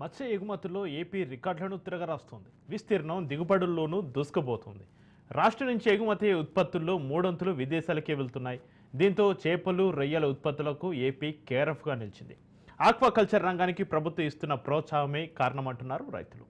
మత్స్య ఎగుమతుల్లో ఏపీ రికార్డులను తిరగరాస్తోంది. విస్తీర్ణం దిగుబడుల్లోనూ దూసుకుపోతుంది. రాష్ట్రం నుంచి ఎగుమతి ఉత్పత్తుల్లో మూడొంతులు విదేశాలకే వెళ్తున్నాయి. దీంతో చేపలు రొయ్యల ఉత్పత్తులకు ఏపీ కేరఫ్గా నిలిచింది. ఆక్వాకల్చర్ రంగానికి ప్రభుత్వం ఇస్తున్న ప్రోత్సాహమే కారణమంటున్నారు రైతులు.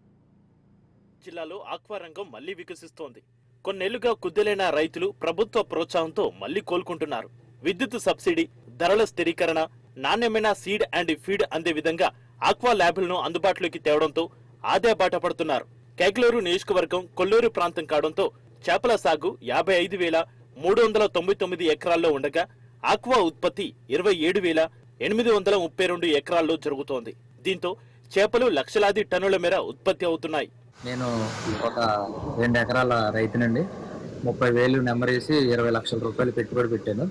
జిల్లాలో ఆక్వా రంగం మళ్ళీ వికసిస్తోంది. కొన్నేళ్ళుగా కుద్దెలైన రైతులు ప్రభుత్వ ప్రోత్సాహంతో మళ్ళీ కోలుకుంటున్నారు. విద్యుత్ సబ్సిడీ ధరల స్థిరీకరణ నాణ్యమైన సీడ్ అండ్ ఫీడ్ అందే విధంగా ఆక్వా ల్యాబులను అందుబాటులోకి తేవడంతో ఆదాయ బాట పడుతున్నారు. కేగ్లూరు నియోజకవర్గం కొల్లూరు ప్రాంతం కావడంతో చేపల సాగు యాభై ఐదు వేల మూడు వందల తొంభై తొమ్మిది ఎకరాల్లో ఉండగా ఆక్వా ఉత్పత్తి ఇరవై ఏడు వేల ఎనిమిది వందల ముప్పై రెండు ఎకరాల్లో జరుగుతోంది. దీంతో చేపలు లక్షలాది టన్నుల మేర ఉత్పత్తి అవుతున్నాయి. నేను ఒక రెండు ఎకరాల రైతునండి. ముప్పై వేలు నెంబర్ వేసి ఇరవై లక్షల రూపాయలు పెట్టుబడి పెట్టాను.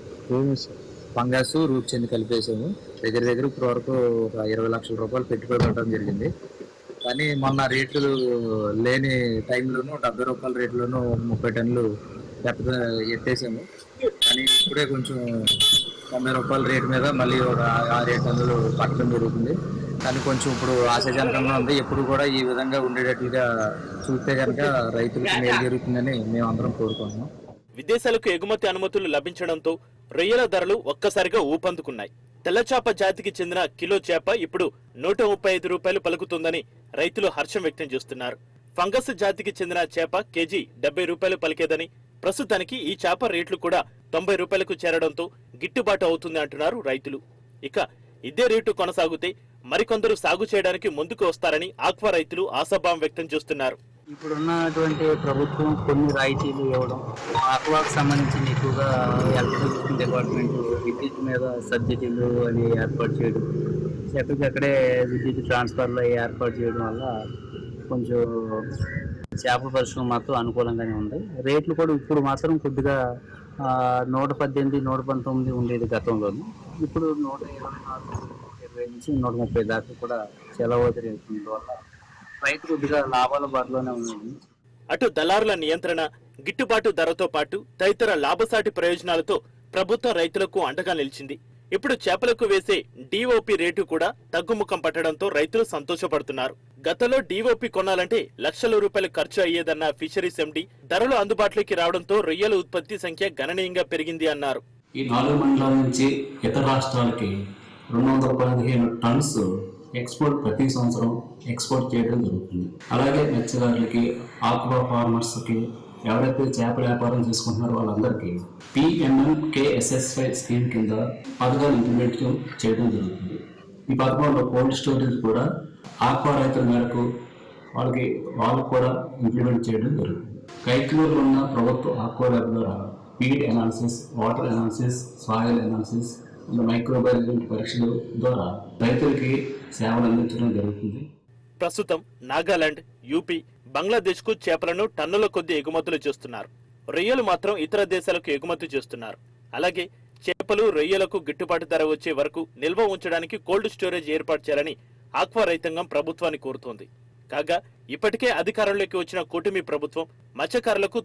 ఫంగస్ రూట్ చెంది కలిపేసాము. దగ్గర దగ్గర ఇప్పుడు వరకు ఒక ఇరవై లక్షల రూపాయలు పెట్టుబడి పెట్టడం జరిగింది. కానీ మొన్న రేట్లు లేని టైంలోనూ డెబ్బై రూపాయల రేట్లోనూ ముప్పై టన్నులు ఎత్త ఎత్తేసాము. కానీ ఇప్పుడే కొంచెం తొంభై రూపాయల రేటు మీద మళ్ళీ ఒక ఆరేడు టన్నులు పట్టడం జరుగుతుంది. కానీ కొంచెం ఇప్పుడు ఆశాజనకంగా ఉంది. ఎప్పుడు కూడా ఈ విధంగా ఉండేటట్లుగా చూస్తే కనుక రైతులకు మేలు జరుగుతుందని మేము అందరం కోరుకుంటున్నాం. విదేశాలకు ఎగుమతి అనుమతులు లభించడంతో రొయ్యల ధరలు ఒక్కసారిగా ఊపందుకున్నాయి. తెల్లచాప జాతికి చెందిన కిలో చేప ఇప్పుడు నూట ముప్పై ఐదు రూపాయలు పలుకుతుందని రైతులు హర్షం వ్యక్తం చేస్తున్నారు. ఫంగస్ జాతికి చెందిన చేప కేజీ డెబ్బై రూపాయలు పలికేదని ప్రస్తుతానికి ఈ చేప రేట్లు కూడా తొంభై రూపాయలకు చేరడంతో గిట్టుబాటు అవుతుంది అంటున్నారు రైతులు. ఇక ఇదే రేటు కొనసాగితే మరికొందరు సాగు చేయడానికి ముందుకు వస్తారని ఆక్వా రైతులు ఆశాభావం వ్యక్తం చేస్తున్నారు. ఇప్పుడున్నటువంటి ప్రభుత్వం కొన్ని రాయితీలు ఇవ్వడం ఆక్వాకు సంబంధించిన ఎక్కువగా ఎలక్ట్రిసిటీ డిపార్ట్మెంట్ విద్యుత్ మీద సబ్సిడీలు అని ఏర్పాటు చేయడం ఎక్కడికక్కడే విద్యుత్ ట్రాన్స్ఫర్లు అవి ఏర్పాటు చేయడం వల్ల కొంచెం చేపల పరిశ్రమ మాత్రం అనుకూలంగానే ఉంది. రేట్లు కూడా ఇప్పుడు మాత్రం కొద్దిగా నూట పద్దెనిమిది నూట పంతొమ్మిది ఉండేది గతంలోను. ఇప్పుడు నూట ఇరవై నాలుగు ఇరవై నుంచి నూట ముప్పై దాకా కూడా చెలవది రేట్ల వల్ల రైతు కొద్దిగా లాభాల బాటలోనే ఉంది అటు దళారుల నియంత్రణ గిట్టుబాటు ధరతో పాటు తదితర లాభసాటి ప్రయోజనాలతో ప్రభుత్వం రైతులకు అండగా నిలిచింది. ఇప్పుడు చేపలకు వేసే డిఓపి రేటు కూడా తగ్గుముఖం పట్టడంతో రైతులు సంతోషపడుతున్నారు. గతంలో డిఓపి కొనాలంటే లక్షల రూపాయలు ఖర్చు అయ్యేదన్న ఫిషరీస్ ఎండి ధరలు అందుబాటులోకి రావడంతో రొయ్యల ఉత్పత్తి సంఖ్య గణనీయంగా పెరిగింది అన్నారు. ఈ నాలుగు మండలాల నుంచి ఇతర రాష్ట్రాలకి రెండు వందల పదిహేను టన్స్ ఎక్స్పోర్ట్ ప్రతి సంవత్సరం ఎక్స్పోర్ట్ చేయడం జరుగుతుంది. అలాగే మత్స్యదారులకి ఆక్వా ఫార్మర్స్కి ఎవరైతే చేపల వ్యాపారం చేసుకుంటున్నారో వాళ్ళందరికీ పిఎంఎంకేఎస్ఎస్వై స్కీమ్ కింద పథకాలు ఇంప్లిమెంట్ చేయడం జరుగుతుంది. ఈ పథకంలో కోల్డ్ స్టోరేజ్ కూడా ఆక్వా రైతుల మేరకు వాళ్ళకి వాళ్ళకు కూడా ఇంప్లిమెంట్ చేయడం జరుగుతుంది. కైకూరులో ఉన్న ప్రభుత్వ ఆక్వా ల్యాబ్ ద్వారా feed analysis water analysis soil analysis microbiology ద్వారా రైతులకి సేవలు అందించడం జరుగుతుంది. ప్రస్తుతం నాగాలాండ్ యూపీ బంగ్లాదేశ్కు చేపలను టన్నుల కొద్ది ఎగుమతులు చేస్తున్నారు. రొయ్యలు మాత్రం ఇతర దేశాలకు ఎగుమతి చేస్తున్నారు. అలాగే చేపలు రొయ్యలకు గిట్టుబాటు ధర వచ్చే వరకు నిల్వ ఉంచడానికి కోల్డ్ స్టోరేజ్ ఏర్పాటు చేయాలని ఆక్వా రైతాంగం ప్రభుత్వాన్ని కోరుతోంది. కాగా ఇప్పటికే అధికారంలోకి వచ్చిన కూటమి ప్రభుత్వం మత్స్యకారులకు